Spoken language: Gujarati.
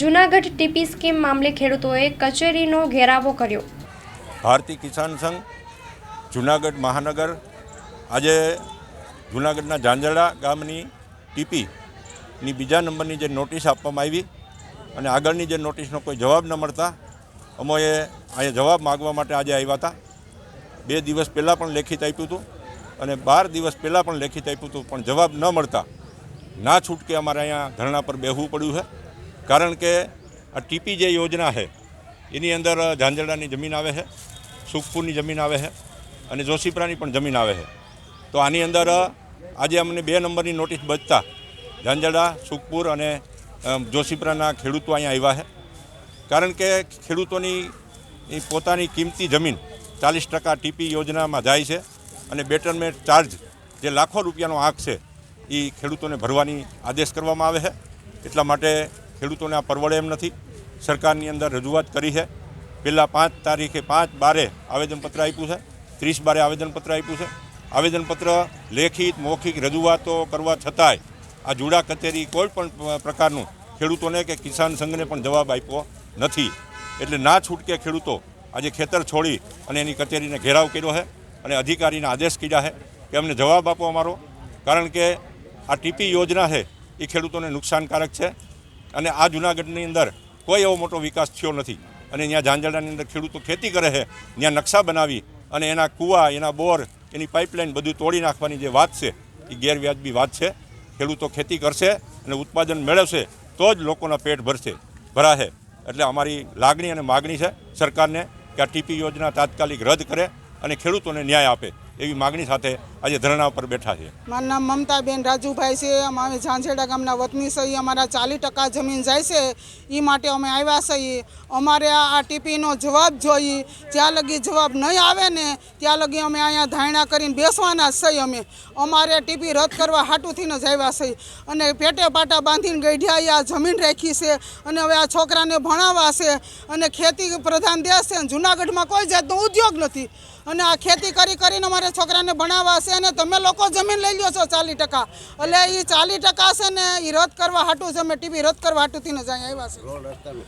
જૂનાગઢ ટીપી સ્કીમ મામલે ખેડૂતોએ કચેરીનો ઘેરાવો કર્યો. ભારતીય કિસાન સંઘ, જુનાગઢ મહાનગર, આજે જુનાગઢના ઝાંઝરડા ગામની ટીપીની બીજા નંબરની જે નોટિસ આપવામાં આવી અને આગળની જે નોટિસનો કોઈ જવાબ ન મળતા, અમોએ અહીંયા જવાબ માગવા માટે આજે આવ્યા હતા. બે દિવસ પહેલાં પણ લેખિત આપ્યું હતું અને બાર દિવસ પહેલાં પણ લેખિત આપ્યું હતું, પણ જવાબ ન મળતા, ના છૂટકે અમારે અહીંયા ધરણા પર બેહવું પડ્યું છે. કારણ કે આ ટીપી જે યોજના છે, એની અંદર ઝાંઝરડાની જમીન આવે છે, સુખપુરની જમીન આવે છે અને જોશીપરાની પણ જમીન આવે છે. તો આની અંદર આજે અમને બે નંબરની નોટિસ બચતા ઝાંઝરડા, સુખપુર અને જોશીપરાના ખેડૂતો અહીંયા આવ્યા છે. કારણ કે ખેડૂતોની પોતાની કિંમતી જમીન ચાલીસ ટકા ટીપી યોજનામાં જાય છે અને બેટરમેન્ટ ચાર્જ જે લાખો રૂપિયાનો આંક છે, એ ખેડૂતોને ભરવાની આદેશ કરવામાં આવે છે. એટલા માટે ખેડૂતોને આ પરવડે એમ નથી. સરકારની અંદર રજૂઆત કરી છે. પહેલાં પાંચ તારીખે પાંચ બારે આવેદનપત્ર આપ્યું છે. ત્રીસ બારે આવેદનપત્ર આપ્યું છે. આવેદનપત્ર લેખિત, મૌખિક રજૂઆતો કરવા છતાંય આ જુડા કચેરી કોઈ પણ પ્રકારનું ખેડૂતોને કે કિસાન સંઘને પણ જવાબ આપ્યો નથી. એટલે ના છૂટકે ખેડૂતો આજે ખેતર છોડી અને એની કચેરીને ઘેરાવ કર્યો છે અને અધિકારીને આદેશ કર્યા છે કે અમને જવાબ આપો અમારો. કારણ કે આ ટીપી યોજના છે, એ ખેડૂતોને નુકસાનકારક છે. અને આ જુનાગઢની અંદર કોઈ એવો મોટો વિકાસ થયો નથી. અને ત્યાં ઝાંઝરડાની અંદર ખેડૂતો ખેતી કરે છે, ત્યાં નકશા બનાવી અને એના કૂવા, એના બોર, એની પાઇપલાઇન બધું તોડી નાખવાની જે વાત છે, એ ગેરવ્યાજબી વાત છે. ખેડૂતો ખેતી કરશે અને ઉત્પાદન મેળવશે, તો જ લોકોના પેટ ભરશે, ભરાશે. એટલે અમારી લાગણી અને માગણી છે સરકારને કે આ ટીપી યોજના તાત્કાલિક રદ કરે અને ખેડૂતોને ન્યાય આપે, એવી માગણી સાથે આજે ધરણા પર બેઠા છે. મારું નામ મમતાબેન રાજુભાઈ છે. અમે ઝાંઝેડા ગામના વતની છીએ. અમારા ચાલીસ ટકા જમીન જાય છે. એ માટે અમે આવ્યા છીએ. અમારે આ ટીપીનો જવાબ જોઈએ. જ્યાં લગી જવાબ નહીં આવે ને, ત્યાં લગી અમે અહીંયા ધારણા કરીને બેસવાના છીએ અમે. અમારે ટીપી રદ કરવા હાટુથી જ આવ્યા છીએ. અને પેટે પાટા બાંધીને ગઢિયાએ આ જમીન રાખી છે. અને હવે આ છોકરાને ભણાવવા છે. અને ખેતી પ્રધાન દેશ છે. જુનાગઢમાં કોઈ જાતનો ઉદ્યોગ નથી. અને આ ખેતી કરી કરીને અમારે છોકરાને ભણાવવા છે. અને તમે લોકો જમીન લઈ લો છો ચાલીસ ટકા. એટલે એ ચાલીસ ટકા છે ને એ રદ કરવા હાટું છે. અમે ટીવી રદ કરવા હાટુંથી જ અહીંયા આવ્યા છે.